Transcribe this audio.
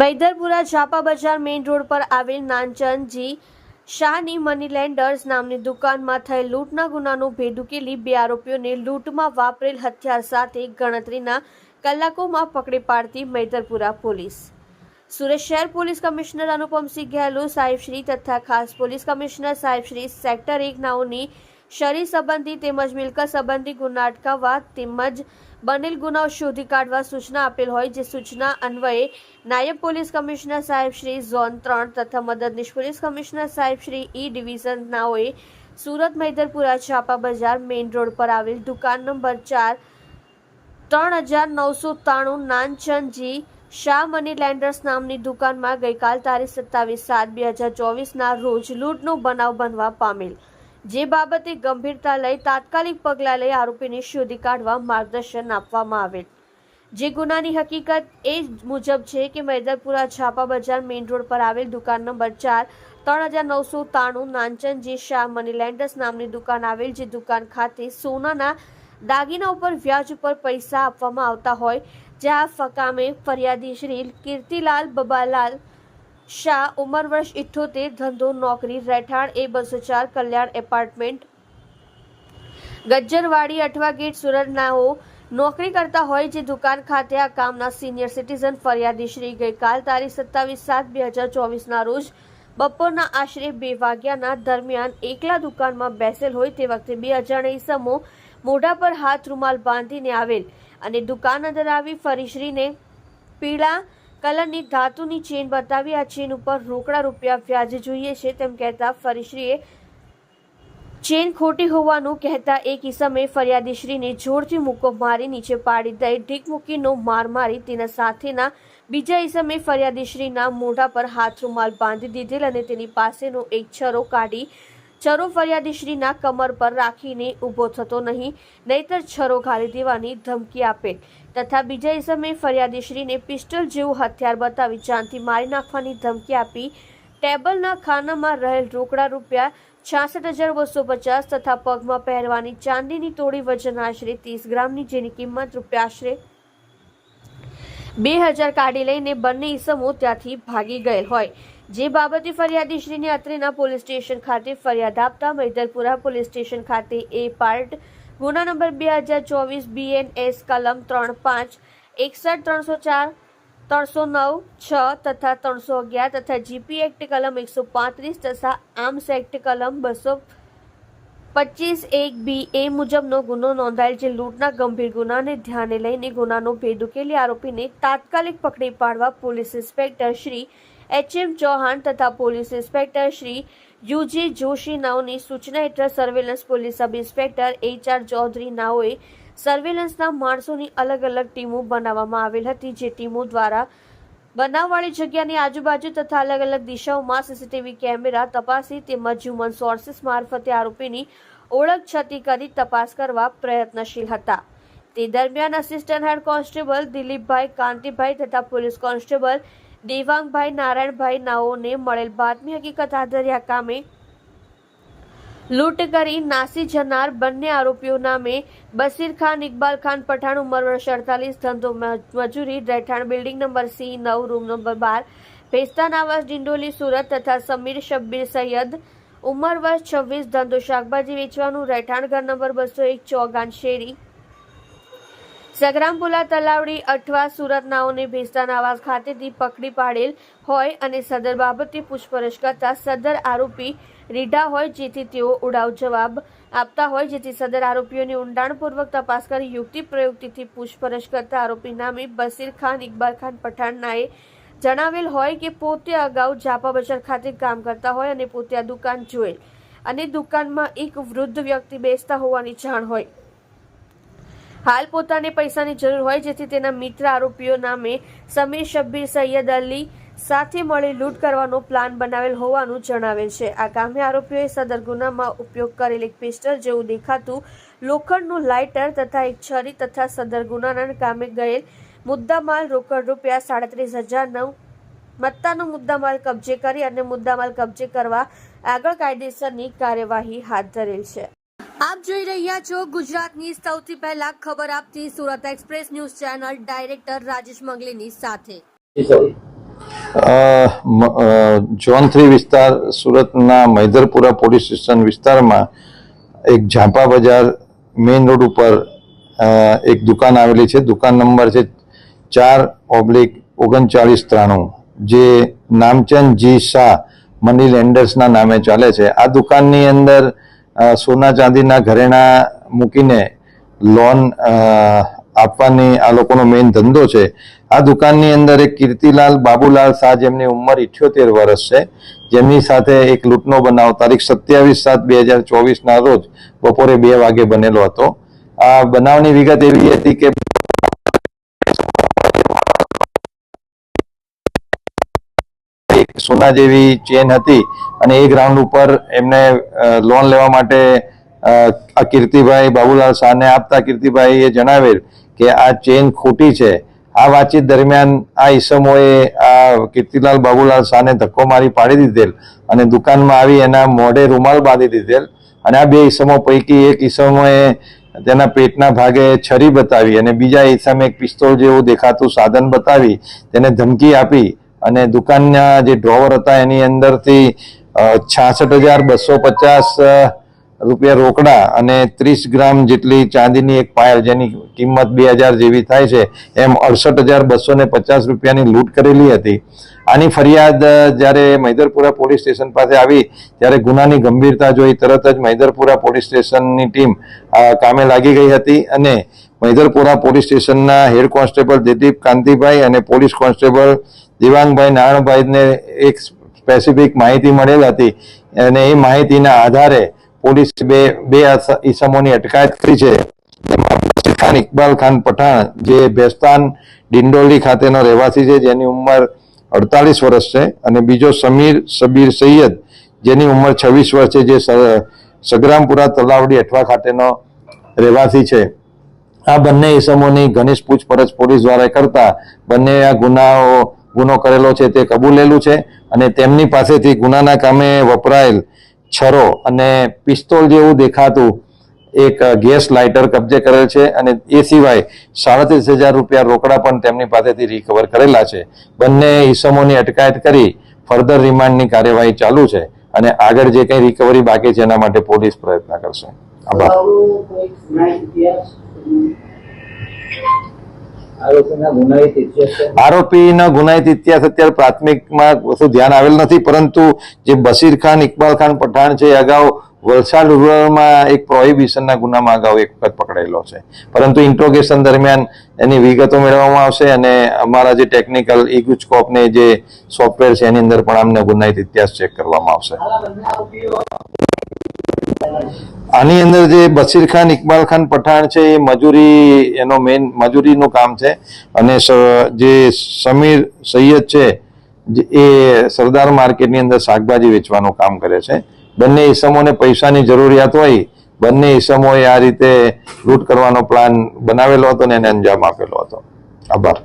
મૈદરપુરા ઝાપા બજાર main road પર આવેલ નાનચંદજી શાહની મની લેન્ડર્સ નામની દુકાનમાં થયેલ લૂંટના ગુનાનો ભેદ ઉકેલી બે આરોપીઓને લૂંટમાં વાપરેલ હથિયાર સાથે ગણતરીના કલાકોમાં પકડી પાડતી મૈદરપુરા પોલીસ. સુરત શહેર પોલીસ કમિશનર અનુપમસિંહ ગેહલોત સાહેબશ્રી તથા ખાસ પોલીસ કમિશનર સાહેબશ્રી સેક્ટર એક નાઓની શરી સંબંધી તેમજ મિલકત સંબંધી ગુના અટકાવવા તેમજ બનેલ ગુનાઓ શોધી કાઢવા સૂચના આપેલ હોય, જે સૂચના અન્વયે નાયબ પોલીસ કમિશનર સાહેબ શ્રી ઝોન ત્રણ તથા મદદનીશ પોલીસ કમિશનર સાહેબ શ્રી ઈ ડિવિઝન નાઓએ સુરત મૈદરપુરા છાપા બજાર મેઇન રોડ પર આવેલ દુકાન નંબર ચાર, ત્રણ હજાર નવસો ત્રાણું નાનચંદજી શાહ મની લેન્ડર્સ નામની દુકાનમાં ગઈકાલ તારીખ સત્તાવીસ સાત બે હજાર ચોવીસના રોજ લૂંટનો બનાવ બનવા પામેલ. જે બાબતે ગંભીરતા લઈ તાત્કાલિક પગલાં લઈ આરોપીને શોધી કાઢવા માર્ગદર્શન આપવામાં આવેલ. જે ગુનાની હકીકત એ મુજબ છે કે મૈદરપુરા છાપા બજાર મેઇન રોડ પર આવેલ દુકાન નંબર ચાર, ત્રણ હજાર નવસો ત્રાણું નાનચંદજી શાહ મની લેન્ડર્સ નામની દુકાન આવેલ જે દુકાન ખાતે સોનાના દાગીના ઉપર વ્યાજ ઉપર પૈસા આપવામાં આવતા હોય, જ્યાં ફકામે ફરિયાદી શ્રી કીર્તિલાલ બબાલાલ શાહ ઉંમર વર્ષ ઇઠ્ઠોતેર ધંધો, નોકરી, રહેઠાણ એ બસો ચાર કલ્યાણ એપાર્ટમેન્ટ. ગજ્જરવાડી અઠવા ગેટ સુરતનાઓ નોકરી કરતા હોય જે દુકાન ખાતે આ કામના સિનિયર સિટીઝન ફરિયાદી શ્રી ગઈકાલ તારીખ સત્તાવીસ સાત બે હજાર ચોવીસના રોજ બપોરના આશરે બે વાગ્યાના દરમિયાન એકલા દુકાનમાં બેસેલ હોય તે વખતે બે અજાણ્યા ઈસમો મોઢા પર હાથ રૂમાલ બાંધીને આવેલ અને દુકાન અંદર આવી ફરીશ્રીને પીળા કલરની ધાતુની ચેન બતાવી આ ચેન ઉપર રોકડા રૂપિયા વ્યાજ જોઈએ છે તેમ કહેતા ફરીશ્રીએ ચેન ખોટી હોવાનું કહેતા એક ઈસમે ફરિયાદીશ્રીને જોરથી મુક્કો મારી નીચે પાડી દઈ ઢીક મૂકીનો માર મારી તેના સાથેના બીજા ઈસમે ફરિયાદીશ્રીના મોઢા પર હાથ રૂમાલ બાંધી દીધેલ અને તેની પાસેનો એક છરો કાઢી છરો ફરિયાદીશ્રીના કમર પર રાખીને ઊભો થતો નહીં, નહીતર છરો ઘાલી દેવાની ધમકી આપે. તથા બીજા ઈસમે ફરિયાદીશ્રીને પિસ્ટલ જેવું હથિયાર બતાવી જાનથી મારી નાખવાની ધમકી આપી. ટેબલના ખાનામાં રહેલ રોકડા રૂપિયા છાસઠ હજાર બસો પચાસ તથા પગમાં પહેરવાની ચાંદીની તોડી વજન આશરે ત્રીસ ગ્રામની જેની કિંમત રૂપિયા આશરે બે હજાર કાઢી લઈને બંને ઈસમો ત્યાંથી ભાગી ગયેલ હોય. જે બાબતે ફરિયાદીશ્રીને અત્રેના પોલીસ સ્ટેશન ખાતે ફરિયાદ આપતા મૈદલપુરા પોલીસ સ્ટેશન ખાતે એ પાર્ટ ગુના નંબર બે હજાર ચોવીસ બીએનએસ કલમ ત્રણ પાંચ એકસઠ ત્રણસો ચાર ત્રણસો નવ છ તથા ત્રણસો અગિયાર તથા જીપી એક્ટ કલમ એકસો પાંત્રીસ તથા આર્મ્સ એક્ટ કલમ બસો પચીસ એક બી એ મુજબનો ગુનો નોંધાયેલ જે લૂંટના ગંભીર ગુનાને ધ્યાને લઈને ગુનાનો ભેદ ઉકેલી આરોપીને તાત્કાલિક પકડી પાડવા police inspector Shri H M Chauhan તથા police inspector Shri U G Joshi નાઓની સૂચના હેઠળ surveillance police sub inspector H R Chaudhary નાઓએ સર્વેલન્સના માણસોની અલગ અલગ ટીમો બનાવવામાં આવેલ હતી, જે ટીમો દ્વારા બનાવવાળી જગ્યાની આજુબાજુ તથા અલગ અલગ દિશાઓમાં સીસીટીવી કેમેરા તપાસી તેમજ હ્યુમન સોર્સિસ મારફતે આરોપીની ઓળખ છતી કરી તપાસ કરવા પ્રયત્નશીલ હતા. તે દરમિયાન assistant head constable Dilipbhai Kantibhai તથા પોલીસ કોન્સ્ટેબલ દેવાંગભાઈ નારાયણભાઈ નાઓને મળેલ બાતમી હકીકત આધાર્યા કામે લૂંટ કરી નાસી જનાર બંને આરોપીઓ નામે બસીર ખાન, ઇકબાલ ખાન પઠાણ ઉંમર વર્ષ અડતાલીસ, ધંધો મજૂરી, રહેઠાણ, બિલ્ડિંગ નંબર સી, નવ, રૂમ નંબર બાર ભેસ્તાન આવાસ ડિંડોલી, સુરત તથા સમીર શબ્બીર સૈયદ ઉંમર વર્ષ છવ્વીસ, ધંધો શાકભાજી વેચવાનું, રહેઠાણ ઘર નંબર બસો એક, ચોગાન શેરી સગરામપુલા તલાવડી અઠવા સુરતનાઓને ભેસ્તાન આવાસ ખાતેથી પકડી પાડેલ હોય અને સદર બાબતે પૂછપરછ કરતા સદર આરોપી રીઢા હોય જેથી તેઓ ઉડાવ જવાબ આપતા હોય, જેથી સદર આરોપીઓની ઊંડાણપૂર્વક તપાસ કરી યુક્તિ પ્રયુક્તિથી પૂછપરછ કરતા આરોપી નામે બસીર ખાન, ઇકબાલ ખાન પઠાણનાએ જણાવેલ હોય કે પોતે અગાઉ જાપા બજાર ખાતે કામ કરતા હોય અને પોતે આ દુકાન જોયેલ. અને દુકાનમાં એક વૃદ્ધ વ્યક્તિ બેસતા હોવાની જાણ હોય. હાલ પોતાને પૈસાની જરૂર હોય જેથી તેના મિત્ર આરોપીઓ નામે સમીર શબ્બીર સૈયદ અલી સાથે મળી લૂંટ કરવાનો પ્લાન બનાવેલ હોવાનું જણાવેલ છે. આ કામે આરોપીઓએ સદર ગુનામાં ઉપયોગ કરેલ એક પિસ્ટલ જેવું દેખાતું લોખંડનું લાઇટર તથા એક છરી તથા સદર ગુનાના કામે ગયેલ મુદ્દામાલ રોકડ રૂપિયા સાડત્રીસ હજાર નવ મત્તાનો મુદ્દામાલ કબજે કરી અને મુદ્દામાલ કબજે કરવા આગળ કાયદેસરની કાર્યવાહી હાથ ધરેલ છે. આપ જોઈ રહ્યા છો ગુજરાતની સૌથી પહેલા ખબર આપતી Surat express news channel director Rajesh મંગલીની સાથે. જી સર અ, મ- અ, ઝોન થ્રી વિસ્તાર સુરતના મૈદરપુરા પોલીસ સ્ટેશન વિસ્તારમાં એક ઝાંપા બજાર મેઇન રોડ ઉપર એક દુકાન આવેલી છે. દુકાન નંબર છે ચાર ઓબ્લિક ઓગણચાળીસ ત્રાણું જે નામચંદ જી શાહ મની લેન્ડર્સના નામે ચાલે છે. આ દુકાનની અંદર સોના ચાંદીના ઘરેણા મૂકીને લોન આપવાની આ લોકોનો મેઇન ધંધો છે. આ દુકાનની અંદર એક કીર્તિલાલ બાબુલાલ શાહ જેમની ઉંમર ઇઠ્યોતેર વર્ષ છે. જેમની સાથે એક લૂંટનો બનાવ તારીખ સત્યાવીસ સાત બે હજાર ચોવીસના રોજ બપોરે બે વાગે બનેલો હતો. આ બનાવની વિગત એવી હતી કે સોના જેવી ચેન હતી અને એ ગ્રાઉન્ડ ઉપર એમને લોન લેવા માટે આ કીર્તિભાઈ બાબુલાલ શાહને આપતા કીર્તિભાઈ એ જણાવેલ કે આ ચેન ખોટી છે. આ વાતચીત દરમિયાન આ ઈસમોએ આ કીર્તિલાલ બાબુલાલ શાહને ધક્કો મારી પાડી દીધેલ અને દુકાનમાં આવી એના મોઢે રૂમાલ બાંધી દીધેલ અને આ બે ઈસમો પૈકી એક ઈસમોએ તેના પેટના ભાગે છરી બતાવી અને બીજા ઈસમે એક પિસ્તોલ જેવું દેખાતું સાધન બતાવી તેને ધમકી આપી અને દુકાનના જે ડ્રોવર હતા, એની અંદરથી છાસઠ હજાર બસો પચાસ રૂપિયા રોકડા અને ત્રીસ ગ્રામ જેટલી ચાંદીની એક પાયલ, જેની કિંમત બે હજાર જેવી થાય છે, એમ અડસઠ હજાર બસો ને પચાસ રૂપિયાની લૂંટ કરેલી હતી. આની ફરિયાદ જ્યારે મૈદરપુરા પોલીસ સ્ટેશન પાસે આવી, ત્યારે ગુનાની ગંભીરતા જોઈ તરત જ મૈદરપુરા પોલીસ સ્ટેશનની ટીમ કામે લાગી ગઈ હતી અને મૈદરપુરા પોલીસ સ્ટેશનના હેડ કોન્સ્ટેબલ જયદીપ કાંતિભાઈ અને પોલીસ કોન્સ્ટેબલ દિવાંગભાઈ નારાયણભાઈને એક સ્પેસિફિક માહિતી મળેલ હતી અને એ માહિતીના આધારે પોલીસ બે બે ઈસમોની અટકાયત કરી છે. ઇકબાલ ખાન પઠાણ, જે ભેસ્તાન ડિંડોલી ખાતેનો રહેવાસી છે, જેની ઉંમર અડતાલીસ વર્ષ છે અને બીજો સમીર સબીર સૈયદ, જેની ઉંમર છવ્વીસ વર્ષ છે, જે સગ્રામપુરા તલાવડી અઠવા ખાતેનો રહેવાસી છે. આ બંને ઇસમોની ઘનિષ્ઠ પૂછપરછ પોલીસ દ્વારા કરતા બંને આ ગુનાઓ, ગુનો કરેલો છે તે કબૂલેલું છે અને તેમની પાસેથી ગુનાના કામે વપરાયેલ છરો અને પિસ્તોલ જેવું દેખાતું એક ગેસ લાઇટર કબજે કરેલ છે અને એ સિવાય સાડત્રીસ હજાર રૂપિયા રોકડા પણ તેમની પાસેથી રિકવર કરેલા છે. બંને ઇસમોની અટકાયત કરી ફર્ધર રિમાન્ડની કાર્યવાહી ચાલુ છે અને આગળ જે કંઈ રિકવરી બાકી છે એના માટે પોલીસ પ્રયત્ન કરશે. આરોપીના ગુનાહિત ઇતિહાસ છે? આરોપીનો ગુનાહિત ઇતિહાસ અત્યારે પ્રાથમિકમાં શું ધ્યાન આવેલ નથી પરંતુ જે બશીર ખાન ઇકબાલ ખાન પઠાણ છે અગાઉ વલસાડ રૂરલમાં એક પ્રોહિબિશનના ગુનામાં અગાઉ એક વખત પકડાયેલો છે. પરંતુ ઇન્ટ્રોગેશન દરમિયાન એની વિગતો મેળવવામાં આવશે અને અમારા જે ટેકનિકલ ઇગુચકોપને જે સોફ્ટવેર છે એની અંદર પણ અમને ગુનાહિત ઇતિહાસ ચેક કરવામાં આવશે. આની અંદર જે બશીર ખાન, ઇકબાલ ખાન પઠાણ છે, એ મજૂરી એનો મેઇન મજૂરીનું કામ છે અને જે સમીર સૈયદ છે એ સરદાર માર્કેટની અંદર શાકભાજી વેચવાનું કામ કરે છે. બંને ઈસમોને પૈસાની જરૂરિયાત હોય, બંને ઈસમોએ આ રીતે લૂંટ કરવાનો પ્લાન બનાવેલો હતો ને એને અંજામ આપેલો હતો. આભાર.